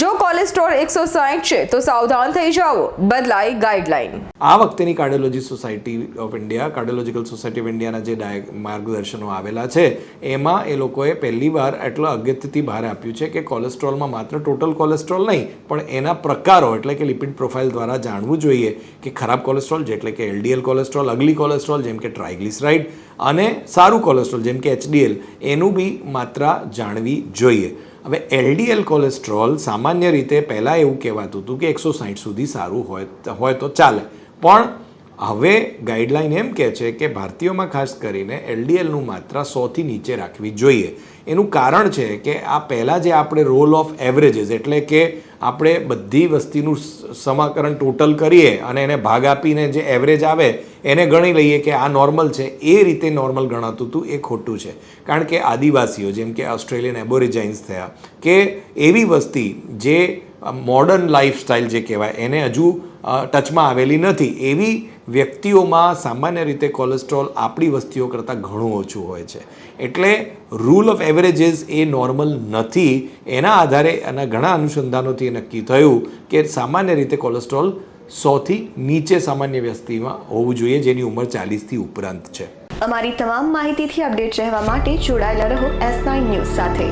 જો કોલેસ્ટ્રોલ એકસો સાઠ છે, તો સાવધાન થઈ જાઓ. બદલાઈ ગાઈડલાઈન. આ વખતેની cardiology society of India, cardiological society of ઇન્ડિયાના જે ડાય માર્ગદર્શનો આવેલા છે, એમાં એ લોકોએ પહેલીવાર એટલો અગત્યથી બહાર આપ્યું છે કે કોલેસ્ટ્રોલમાં માત્ર ટોટલ કોલેસ્ટ્રોલ નહીં, પણ એના પ્રકારો એટલે કે લિપિડ પ્રોફાઇલ દ્વારા જાણવું જોઈએ કે ખરાબ કોલેસ્ટ્રોલ એટલે કે એલડીએલ કોલેસ્ટ્રોલ, અગલી કોલેસ્ટ્રોલ, જેમ કે ટ્રાઇગ્લિસરાઇડ અને સારું કોલેસ્ટ્રોલ, જેમ કે એચડીએલ, એનું બી માત્રા જાણવી જોઈએ. હવે એલડીએલ કોલેસ્ટ્રોલ સામાન્ય રીતે પહેલાં એવું કહેવાતું હતું કે એકસો સાઠ સુધી સારું હોય હોય તો ચાલે. પણ હવે ગાઈડલાઈન એમ કહે છે કે ભારતીયોમાં ખાસ કરીને એલડીએલનું માત્રા સોથી નીચે રાખવી જોઈએ. એનું કારણ છે કે આ પહેલાં જે આપણે રોલ ઓફ એવરેજીસ એટલે કે આપણે બધી વસ્તીનું સમાકરણ ટોટલ કરીએ અને એને ભાગ આપીને જે એવરેજ આવે, એને ગણી લઈએ કે આ નોર્મલ છે, એ રીતે નોર્મલ ગણાતું હતું એ ખોટું છે. કારણ કે આદિવાસીઓ, જેમ કે ઓસ્ટ્રેલિયન એબોરિજાઇન્સ થયા, કે એવી વસ્તી જે મોડર્ન લાઈફસ્ટાઈલ જે કહેવાય, એને હજુ ટચમાં આવેલી નથી. એવી વ્યક્તિઓમાં સામાન્ય રીતે કોલેસ્ટ્રોલ આપણી વસ્તીઓ કરતાં ઘણું ઓછું હોય છે. એટલે રૂલ ઓફ એવરેજીસ એ નોર્મલ નથી. એના આધારે એના ઘણા અનુસંધાનોથી એ નક્કી થયું કે સામાન્ય રીતે કોલેસ્ટ્રોલ સોથી નીચે સામાન્ય વ્યક્તિમાં હોવું જોઈએ, જેની ઉંમર ચાલીસથી ઉપરાંત છે. અમારી તમામ માહિતીથી અપડેટ રહેવા માટે જોડાયેલા રહો એસ નાઇન ન્યૂઝ સાથે.